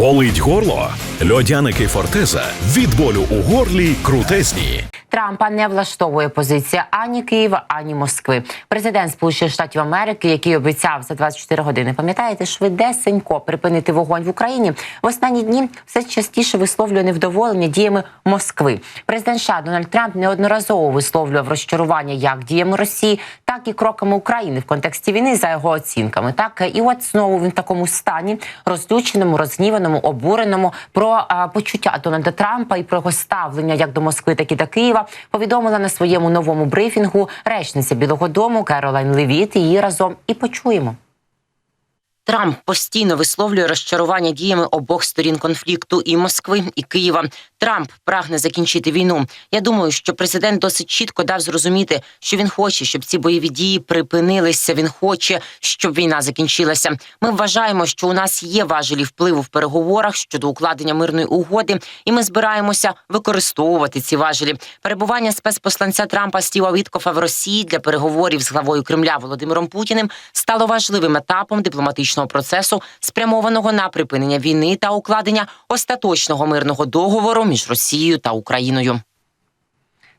Болить горло? Льодяники Фортеза від болю у горлі крутезні. Трампа не влаштовує позиція ані Києва, ані Москви. Президент Сполучених Штатів Америки, який обіцяв за 24 години, пам'ятаєте, швидесенько припинити вогонь в Україні, в останні дні все частіше висловлює невдоволення діями Москви. Президент США Дональд Трамп неодноразово висловлював розчарування як діями Росії, так і кроками України в контексті війни за його оцінками. Так і от знову він в такому стані розлюченому, розгніваному, обуреному про а, почуття Дональда Трампа і про його ставлення як до Москви, так і до Києва повідомила на своєму новому брифінгу речниця Білого Дому Керолайн Левіт. Її разом і почуємо. Трамп постійно висловлює розчарування діями обох сторін конфлікту і Москви і Києва. Трамп прагне закінчити війну. Я думаю, що президент досить чітко дав зрозуміти, що він хоче, щоб ці бойові дії припинилися. Він хоче, щоб війна закінчилася. Ми вважаємо, що у нас є важелі впливу в переговорах щодо укладення мирної угоди, і ми збираємося використовувати ці важелі. Перебування спецпосланця Трампа Стіва Віткофа в Росії для переговорів з главою Кремля Володимиром Путіним стало важливим етапом дипломатичного процесу, спрямованого на припинення війни та укладення остаточного мирного договору між Росією та Україною.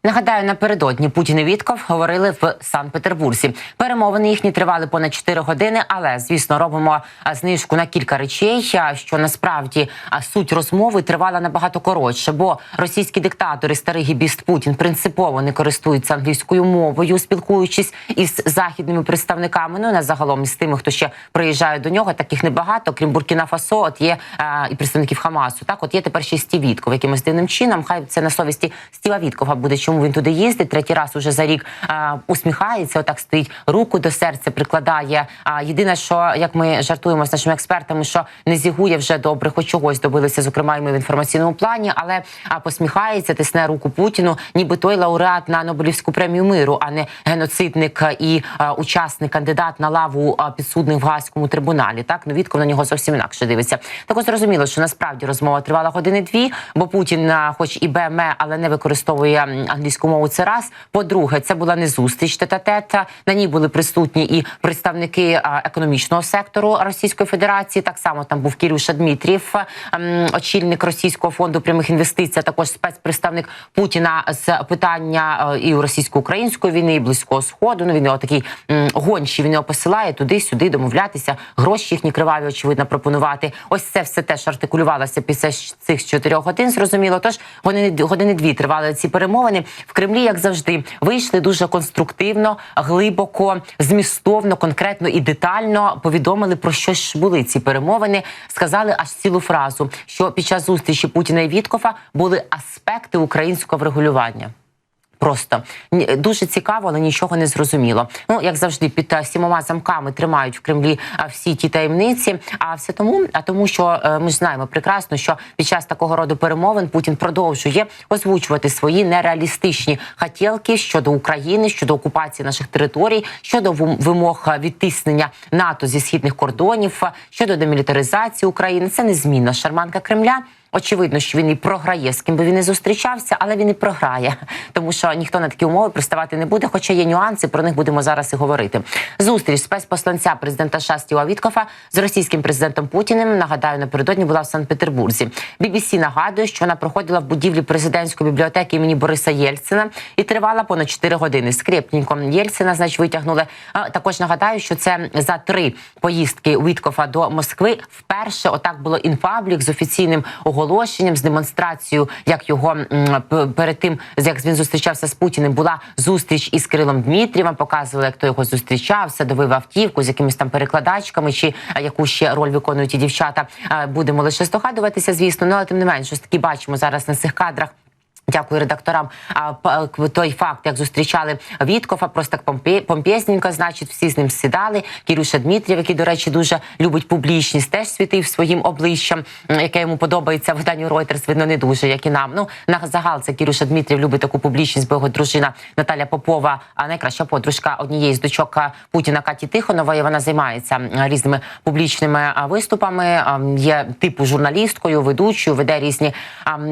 Нагадаю, напередодні Путін і Вітков говорили в Санкт-Петербурзі. Перемовини їхні тривали понад 4 години, але звісно робимо знижку на кілька речей. Що насправді суть розмови тривала набагато коротше, бо російські диктатори, старий гібіст Путін, принципово не користуються англійською мовою, спілкуючись із західними представниками. Ну не загалом із тими, хто ще приїжджає до нього. Таких небагато, крім Буркіна Фасо, от є а, і представників Хамасу. Так, от є тепер ще Стів Вітков, якимось дивним чином. Хай це на совісті Стіва Віткова буде. Чому він туди їздить? Третій раз уже за рік а, усміхається. Отак стоїть руку до серця, прикладає. А єдине, що як ми жартуємо з нашими експертами, що не зігує вже добре, хоч чогось добилися, зокрема, і ми в інформаційному плані, але а, посміхається, тисне руку Путіну, ніби той лауреат на Нобелівську премію миру, а не геноцидник і а, учасник, кандидат на лаву підсудних в Гаазькому трибуналі. Так Вітков на нього зовсім інакше дивиться. Так зрозуміло, що насправді розмова тривала години дві, бо Путін, хоч і БМЕ, але не використовує англійську мову. Це раз. По-друге, це була не зустріч тет-а-тет. На ній були присутні і представники економічного сектору Російської Федерації. Так само там був Кірюша Дмитрів, ем, очільник Російського фонду прямих інвестицій, а також спецпредставник Путіна з питання е, і російсько-української війни, і близького сходу. Ну він його такий гончий. Він його посилає туди-сюди, домовлятися, гроші їхні криваві, очевидно, пропонувати. Ось це все теж артикулювалося після цих чотирьох годин. Зрозуміло. Тож години години дві тривали ці перемовини в Кремлі, як завжди, вийшли дуже конструктивно, глибоко, змістовно, конкретно і детально повідомили про що ж були ці перемовини. Сказали аж цілу фразу, що під час зустрічі Путіна і Віткофа були аспекти українського врегулювання. Просто дуже цікаво, але нічого не зрозуміло. Ну як завжди, під е, сімома замками тримають в Кремлі а, всі ті таємниці. А все тому, а тому, що е, ми ж знаємо прекрасно, що під час такого роду перемовин Путін продовжує озвучувати свої нереалістичні хотілки щодо України, щодо окупації наших територій, щодо вим- вимог е, відтиснення НАТО зі східних кордонів, е, щодо демілітаризації України. Це незмінна шарманка Кремля. Очевидно, що він і програє, з ким би він не зустрічався, але він і програє, тому що ніхто на такі умови приставати не буде. Хоча є нюанси, про них будемо зараз і говорити. Зустріч спецпосланця президента США Віткофа з російським президентом Путіним. Нагадаю, напередодні була в Санкт-Петербурзі. BBC нагадує, що вона проходила в будівлі президентської бібліотеки імені Бориса Єльцина і тривала понад 4 години. Скрепненько Єльцина, значить, витягнули. А, Також нагадаю, що це за три поїздки Віткофа до Москви вперше отак було інпаблік з офіційним оголошенням, з демонстрацією, як його перед тим, як він зустрічався з Путіним, була зустріч із Кирилом Дмитрієвим. Показували, як той його зустрічав, садовив автівку з якимись там перекладачками, чи яку ще роль виконують і дівчата. Будемо лише здогадуватися, звісно. Ну але тим не менше, такі бачимо зараз на цих кадрах. Дякую редакторам. А той факт, як зустрічали Віткофа, просто так помпезненько, значить, всі з ним сідали. Кірюша Дмитрів, який, до речі, дуже любить публічність, теж світив своїм обличчям, яке йому подобається в виданню Reuters, видно, не дуже, як і нам. Ну на загал це Кірюша Дмитрів любить таку публічність, бо його дружина Наталя Попова, а найкраща подружка однієї з дочок Путіна Каті Тихонової. Вона займається різними публічними виступами. Є типу журналісткою, ведучою, веде різні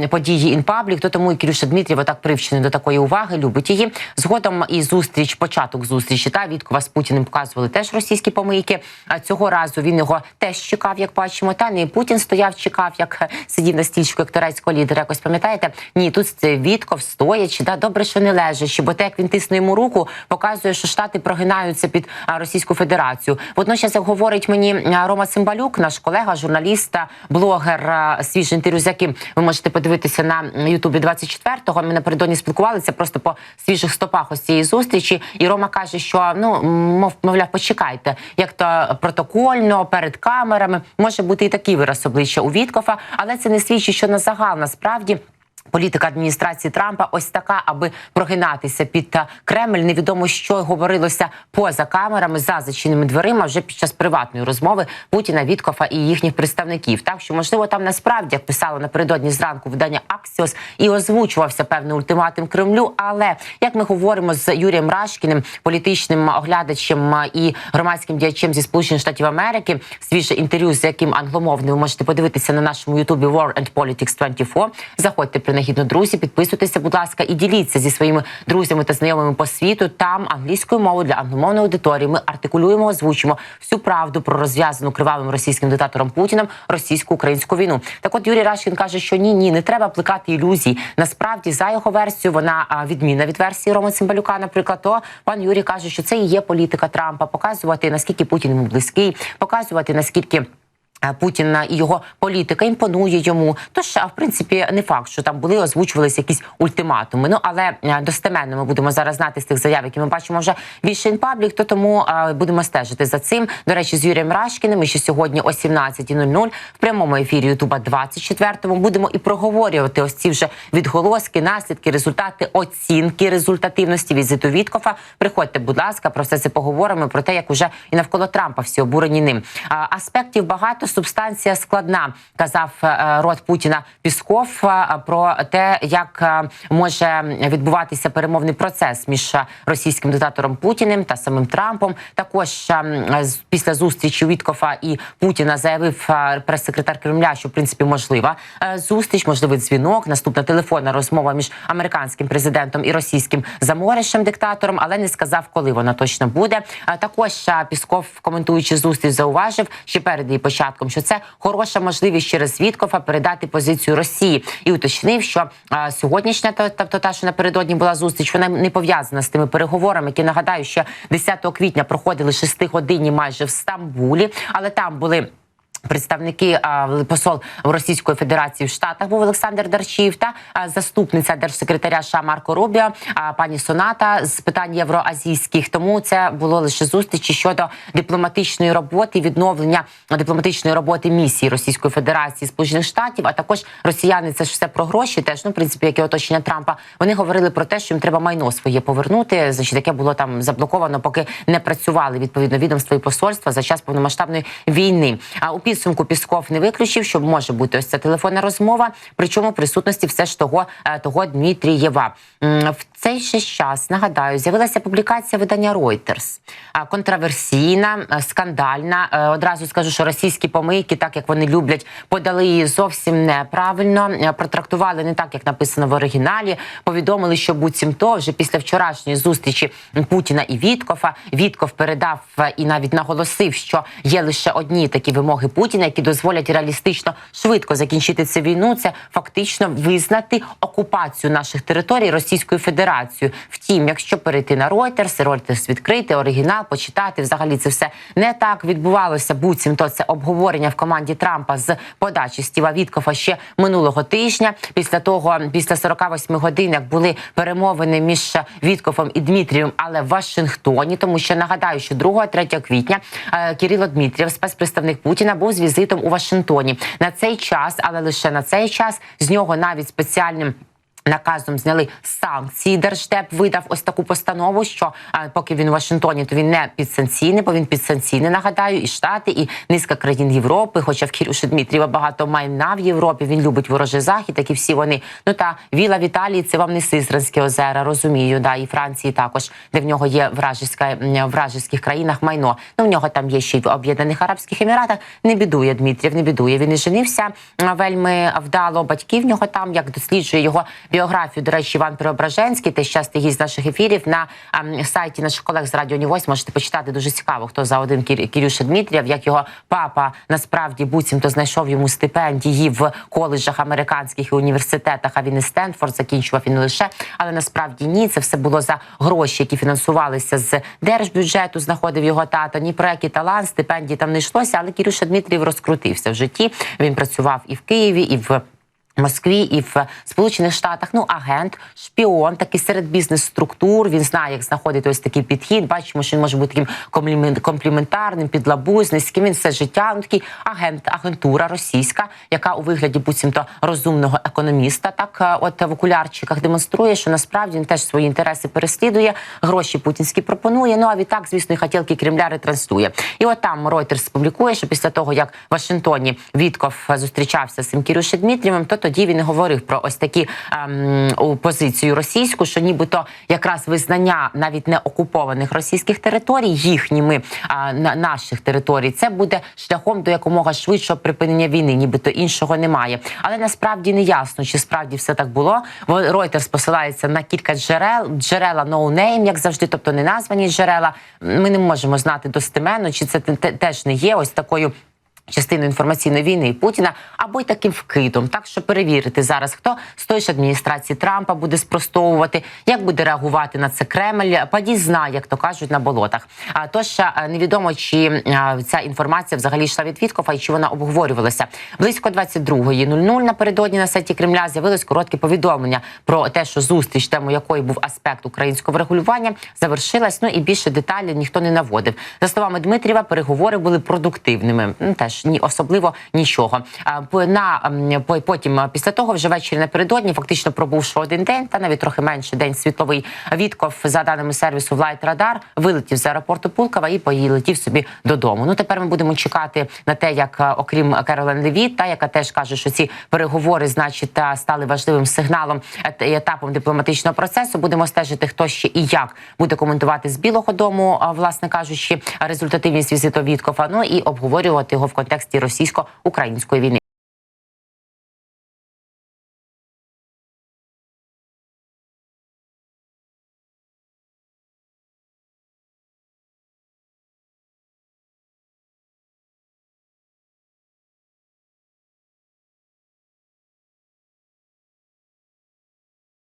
події інпаблік. То тому і Кірюша Дмитрієва так привчений до такої уваги, любить її. Згодом і зустріч, початок зустрічі та Віткова з Путіним показували теж російські помийки. А цього разу він його теж чекав, як бачимо. Та не Путін стояв, чекав, як сидів на стільчику як турецького лідера. Якось пам'ятаєте? Ні, тут Вітков стоячи, да добре, що не лежачи, бо те, як він тисне йому руку, показує, що штати прогинаються під Російську Федерацію. Водночас, як говорить мені Рома Цимбалюк, наш колега, журналіст, та блогер, а, свіже інтерв'ю, з яким ви можете подивитися на Ютубі 24-го. Ми напередодні спілкувалися просто по свіжих стопах ось цієї зустрічі. І Рома каже, що ну мов мовляв, почекайте, як то протокольно перед камерами може бути і такий вираз обличчя у Віткофа, але це не свідчить, що на загал насправді. Політика адміністрації Трампа ось така, аби прогинатися під Кремль. Невідомо, що говорилося поза камерами за зачиненими дверима вже під час приватної розмови Путіна, Віткофа і їхніх представників. Так що можливо там насправді як писало напередодні зранку видання Аксіос і озвучувався певний ультиматум Кремлю. Але як ми говоримо з Юрієм Рашкіним, політичним оглядачем і громадським діячем зі Сполучених Штатів Америки, свіже інтерв'ю, з яким англомовним ви можете подивитися на нашому Ютубі War and Politics 24. Заходьте принагідно, друзі, підписуйтеся, будь ласка, і діліться зі своїми друзями та знайомими по світу. Там англійською мовою для англомовної аудиторії ми артикулюємо, озвучимо всю правду про розв'язану кривавим російським диктатором Путіним російсько-українську війну. Так, от Юрій Рашкін каже, що ні, ні, не треба плекати ілюзій. Насправді, за його версією, вона відмінна від версії Рома Цимбалюка. Наприклад, то пан Юрій каже, що це і є політика Трампа, показувати наскільки Путін йому близький, показувати наскільки. Е, Путін і його політика імпонує йому. Тож, в принципі, не факт, що там були озвучувалися якісь ультиматуми. Ну але е, достеменно ми будемо зараз знати з тих заяв, які ми бачимо вже більше інпаблік. То тому будемо стежити за цим. До речі, з Юрієм Рашкіним. Ще сьогодні о 17.00 в прямому ефірі Ютуба 24-му будемо і проговорювати ось ці вже відголоски, наслідки, результати оцінки результативності візиту Віткофа. Приходьте, будь ласка, про все це поговоримо. Про те, як уже і навколо Трампа всі обурені ним. Аспектів багато субстанція складна, казав е, рот Путіна Пісков е, про те, як е, може відбуватися перемовний процес між російським диктатором Путіним та самим Трампом. Також після зустрічі Віткофа і Путіна заявив прес-секретар Кремля, що в принципі можлива зустріч, можливий дзвінок, наступна телефонна розмова між американським президентом і російським заморишем диктатором, але не сказав, коли вона точно буде. Також Пісков, коментуючи зустріч, зауважив ще перед її початком, що це хороша можливість через Свідкова передати позицію Росії і уточнив, що а, сьогоднішня тобто та, що напередодні була зустріч, вона не пов'язана з тими переговорами, які нагадаю, що 10 квітня проходили шестигодинні майже в Стамбулі, але там були. Представники посол Російської Федерації в Штатах був Олександр Дарчів та заступниця держсекретаря США Марко Рубіо, пані Соната з питань євроазійських. Тому це було лише зустрічі щодо дипломатичної роботи, відновлення дипломатичної роботи місії Російської Федерації Сполучених Штатів. А також росіяни це ж все про гроші. Теж ну в принципі, як і оточення Трампа. Вони говорили про те, що їм треба майно своє повернути. Значить, яке було там заблоковано, поки не працювали відповідно відомства і посольства за час повномасштабної війни. А у підсумку Пісков не виключив, що може бути ось ця телефонна розмова. Причому присутності все ж того, е, того Дмитрієва. В цей же час нагадаю, з'явилася публікація видання Reuters. А, контраверсійна, е, скандальна. Е, Одразу скажу, що російські помийки, так як вони люблять, подали її зовсім неправильно. е, Протрактували не так, як написано в оригіналі. Повідомили, що буцімто вже після вчорашньої зустрічі Путіна і Віткофа Вітков передав е, і навіть наголосив, що є лише одні такі вимоги які дозволять реалістично швидко закінчити цю війну. Це фактично визнати окупацію наших територій Російською Федерацією. Втім, якщо перейти на Reuters, Reuters відкрити оригінал, почитати взагалі це все не так відбувалося. Буцімто це обговорення в команді Трампа з подачі Стіва Віткофа ще минулого тижня. Після того, після 48 годин, як були перемовини між Віткофом і Дмитрієм, але в Вашингтоні, тому що нагадаю, що 2-3 квітня е, Кирило Дмитрієв, спецпредставник Путіна, був з візитом у Вашингтоні на цей час, але лише на цей час з нього навіть спеціальним. Наказом зняли санкції. Держдеп видав ось таку постанову, що а, поки він у Вашингтоні, то він не підсанкційний, бо він підсанкційний, нагадаю, і Штати, і низка країн Європи. Хоча в Кірюші Дмитрієва багато майна в Європі. Він любить ворожий захід, як і всі вони. Ну та віла в Італії це вам не Сизранські озера, розумію. Да, і Франції також, де в нього є вражеська в вражеських країнах майно. Ну в нього там є ще й в Об'єднаних Арабських Еміратах. Не бідує Дмитрів, не бідує. Він і женився вельми вдало. Батьки в нього там, як досліджує його біографію. До речі, Іван Преображенський, теж частий гість наших ефірів на ем, сайті наших колег з Радіо Нівось. Можете почитати дуже цікаво, хто за один Кір- Кірюша Дмитрієв, як його папа насправді буцімто знайшов йому стипендії в коледжах американських і університетах. А він і Стенфорд закінчував і не лише, але насправді ні. Це все було за гроші, які фінансувалися з держбюджету. Знаходив його тато. Ні про який талант, стипендії там не йшлося. Але Кірюша Дмитрієв розкрутився в житті. Він працював і в Києві, і в. Москві і в Сполучених Штатах ну агент, шпіон, такий серед бізнес-структур. Він знає, як знаходити ось такий підхід. Бачимо, що він може бути таким комплімен- компліментарним, підлабузницьким. Він все життя. Ну такий агент, агентура російська, яка у вигляді буцімто розумного економіста, так е, от в окулярчиках демонструє, що насправді він теж свої інтереси переслідує, гроші путінські пропонує. Ну а відтак, звісно, і хотілки Кремля ретранслює. І от там Reuters публікує, що після того як в Вашингтоні Вітков зустрічався з цим то тоді він говорив про ось такі ем, позицію російську, що нібито якраз визнання навіть не окупованих російських територій їхніми а, на наших територій, це буде шляхом до якомога швидшого припинення війни, нібито іншого немає. Але насправді не ясно, чи справді все так було. Reuters посилається на кілька джерел, джерела no name, як завжди, тобто не названі джерела. Ми не можемо знати достеменно, чи це те- те- теж не є ось такою. Частиною інформаційної війни Путіна або й таким вкидом, так що перевірити зараз, хто з тої ж адміністрації Трампа буде спростовувати, як буде реагувати на це Кремль. Паді знає, як то кажуть, на болотах. А тож невідомо, чи ця інформація взагалі йшла від Віткофа і чи вона обговорювалася близько 22.00 напередодні на сайті Кремля. З'явилось коротке повідомлення про те, що зустріч, тему якої був аспект українського врегулювання, завершилась. Ну і більше деталей ніхто не наводив. За словами Дмитрієва, переговори були продуктивними. Ну, Теж ні особливо нічого. На потім, після того, вже ввечері напередодні, фактично пробувши один день, та навіть трохи менше день світловий. Вітков, за даними сервісу Flight Radar, вилетів з аеропорту Пулкова і полетів собі додому. Ну тепер ми будемо чекати на те, як окрім Керолен Левіт, та яка теж каже, що ці переговори, значить, стали важливим сигналом і етапом дипломатичного процесу. Будемо стежити, хто ще і як буде коментувати з Білого Дому, власне кажучи, результативність візиту Віткофа. Ну і обговорювати його в контексті російсько-української війни.